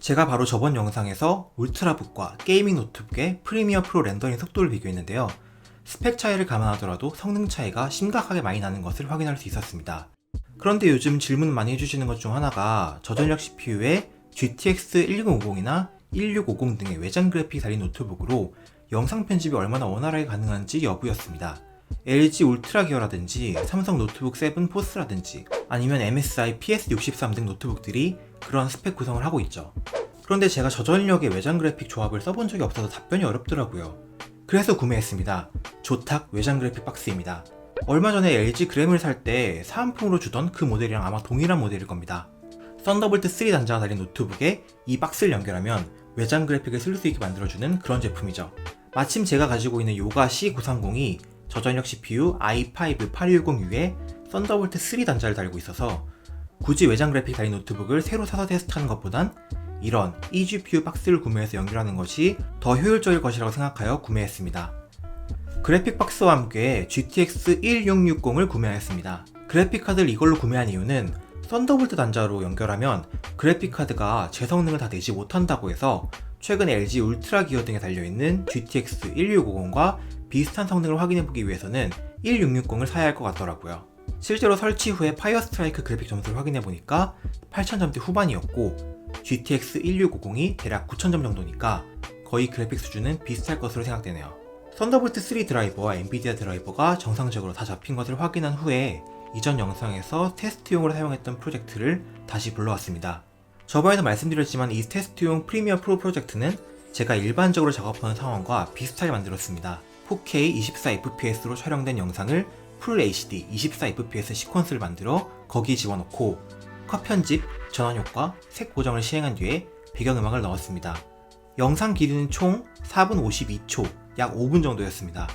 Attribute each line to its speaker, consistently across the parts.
Speaker 1: 제가 바로 저번 영상에서 울트라북과 게이밍 노트북의 프리미어 프로 렌더링 속도를 비교했는데요. 스펙 차이를 감안하더라도 성능 차이가 심각하게 많이 나는 것을 확인할 수 있었습니다. 그런데 요즘 질문 많이 해주시는 것 중 하나가 저전력 CPU에 GTX 1050이나 1650 등의 외장 그래픽 달린 노트북으로 영상 편집이 얼마나 원활하게 가능한지 여부였습니다. LG 울트라 기어라든지 삼성 노트북 7 포스라든지 아니면 MSI PS63 등 노트북들이 그런 스펙 구성을 하고 있죠. 그런데 제가 저전력의 외장 그래픽 조합을 써본 적이 없어서 답변이 어렵더라고요. 그래서 구매했습니다. 조탁 외장 그래픽 박스입니다. 얼마 전에 LG 그램을 살 때 사은품으로 주던 그 모델이랑 아마 동일한 모델일 겁니다. 썬더볼트 3 단자가 달린 노트북에 이 박스를 연결하면 외장 그래픽을 쓸 수 있게 만들어주는 그런 제품이죠. 마침 제가 가지고 있는 요가 C930이 저전력 CPU i5 8210U에 썬더볼트 3 단자를 달고 있어서 굳이 외장 그래픽 달린 노트북을 새로 사서 테스트하는 것보단 이런 eGPU 박스를 구매해서 연결하는 것이 더 효율적일 것이라고 생각하여 구매했습니다. 그래픽 박스와 함께 GTX 1660을 구매하였습니다. 그래픽 카드를 이걸로 구매한 이유는 썬더볼트 단자로 연결하면 그래픽 카드가 제 성능을 다 내지 못한다고 해서 최근 LG 울트라 기어 등에 달려있는 GTX 1650과 비슷한 성능을 확인해보기 위해서는 1660을 사야 할 것 같더라고요. 실제로 설치 후에 파이어 스트라이크 그래픽 점수를 확인해보니까 8000점대 후반이었고 GTX 1650이 대략 9000점 정도니까 거의 그래픽 수준은 비슷할 것으로 생각되네요. 썬더볼트 3 드라이버와 엔비디아 드라이버가 정상적으로 다 잡힌 것을 확인한 후에 이전 영상에서 테스트용으로 사용했던 프로젝트를 다시 불러왔습니다. 저번에도 말씀드렸지만 이 테스트용 프리미어 프로 프로젝트는 제가 일반적으로 작업하는 상황과 비슷하게 만들었습니다. 4K 24fps로 촬영된 영상을 풀 HD 24fps 시퀀스를 만들어 거기에 집어넣고 컷 편집, 전환 효과, 색 보정을 시행한 뒤에 배경음악을 넣었습니다. 영상 길이는 총 4분 52초, 약 5분 정도였습니다.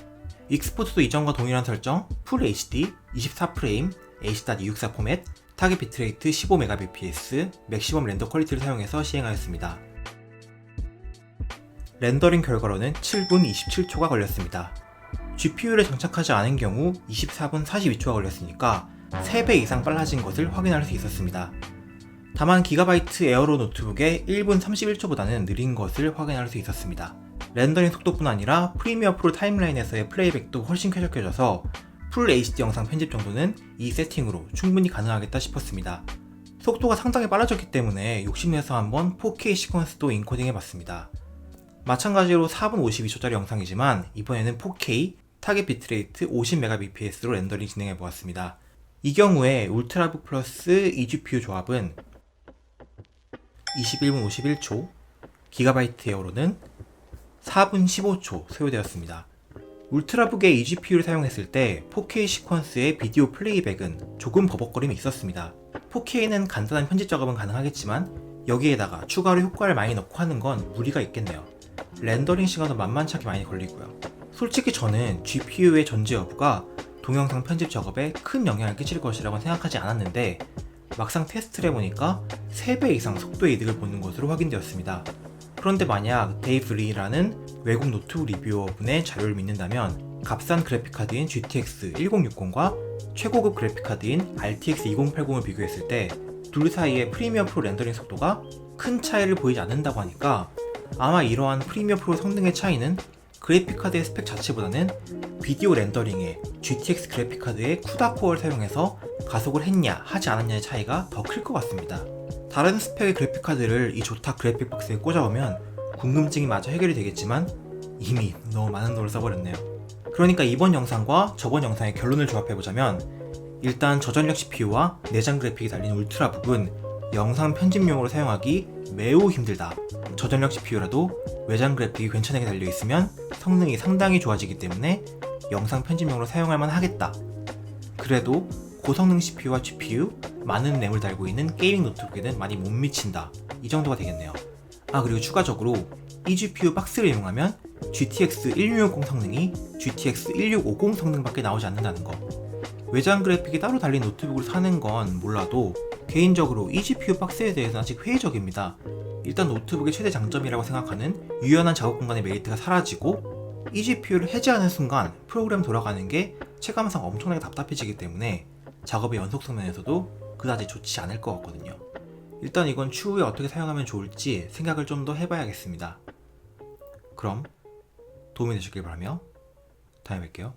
Speaker 1: 익스포트도 이전과 동일한 설정, 풀 HD, 24프레임, H.264 포맷, 타겟 비트레이트 15mbps, 맥시멈 렌더 퀄리티를 사용해서 시행하였습니다. 렌더링 결과로는 7분 27초가 걸렸습니다. GPU를 장착하지 않은 경우 24분 42초가 걸렸으니까 3배 이상 빨라진 것을 확인할 수 있었습니다. 다만 기가바이트 에어로 노트북의 1분 31초보다는 느린 것을 확인할 수 있었습니다. 렌더링 속도뿐 아니라 프리미어 프로 타임라인에서의 플레이백도 훨씬 쾌적해져서 풀 HD 영상 편집 정도는 이 세팅으로 충분히 가능하겠다 싶었습니다. 속도가 상당히 빨라졌기 때문에 욕심내서 한번 4K 시퀀스도 인코딩해봤습니다. 마찬가지로 4분 52초짜리 영상이지만 이번에는 4K 타겟 비트레이트 50mbps로 렌더링 진행해 보았습니다. 이 경우에 울트라북 플러스 eGPU 조합은 21분 51초, 기가바이트 에어로는 4분 15초 소요되었습니다. 울트라북의 eGPU를 사용했을 때 4K 시퀀스의 비디오 플레이백은 조금 버벅거림이 있었습니다. 4K는 간단한 편집 작업은 가능하겠지만 여기에다가 추가로 효과를 많이 넣고 하는 건 무리가 있겠네요. 렌더링 시간도 만만치 않게 많이 걸리고요. 솔직히 저는 GPU의 전지 여부가 동영상 편집 작업에 큰 영향을 끼칠 것이라고 생각하지 않았는데 막상 테스트를 해보니까 3배 이상 속도의 이득을 보는 것으로 확인되었습니다. 그런데 만약 데이브 리라는 외국 노트북 리뷰어분의 자료를 믿는다면 값싼 그래픽카드인 GTX 1060과 최고급 그래픽카드인 RTX 2080을 비교했을 때 둘 사이의 프리미어 프로 렌더링 속도가 큰 차이를 보이지 않는다고 하니까 아마 이러한 프리미어 프로 성능의 차이는 그래픽카드의 스펙 자체보다는 비디오 렌더링에 GTX 그래픽카드의 쿠다 코어를 사용해서 가속을 했냐 하지 않았냐의 차이가 더 클 것 같습니다. 다른 스펙의 그래픽카드를 이 조탁 그래픽 박스에 꽂아오면 궁금증이 마저 해결이 되겠지만 이미 너무 많은 돈을 써버렸네요. 그러니까 이번 영상과 저번 영상의 결론을 조합해보자면 일단 저전력 CPU와 내장 그래픽이 달린 울트라북은 영상 편집용으로 사용하기 매우 힘들다. 저전력 CPU라도 외장 그래픽이 괜찮게 달려있으면 성능이 상당히 좋아지기 때문에 영상 편집용으로 사용할 만 하겠다. 그래도 고성능 CPU와 GPU, 많은 램을 달고 있는 게이밍 노트북에는 많이 못 미친다. 이 정도가 되겠네요. 아, 그리고 추가적으로 eGPU 박스를 이용하면 GTX 1660 성능이 GTX 1650 성능밖에 나오지 않는다는 거. 외장 그래픽이 따로 달린 노트북을 사는 건 몰라도 개인적으로 eGPU 박스에 대해서는 아직 회의적입니다. 일단 노트북의 최대 장점이라고 생각하는 유연한 작업 공간의 메리트가 사라지고 eGPU를 해제하는 순간 프로그램 돌아가는 게 체감상 엄청나게 답답해지기 때문에 작업의 연속성 면에서도 그다지 좋지 않을 것 같거든요. 일단 이건 추후에 어떻게 사용하면 좋을지 생각을 좀 더 해봐야겠습니다. 그럼 도움이 되셨길 바라며 다음에 뵐게요.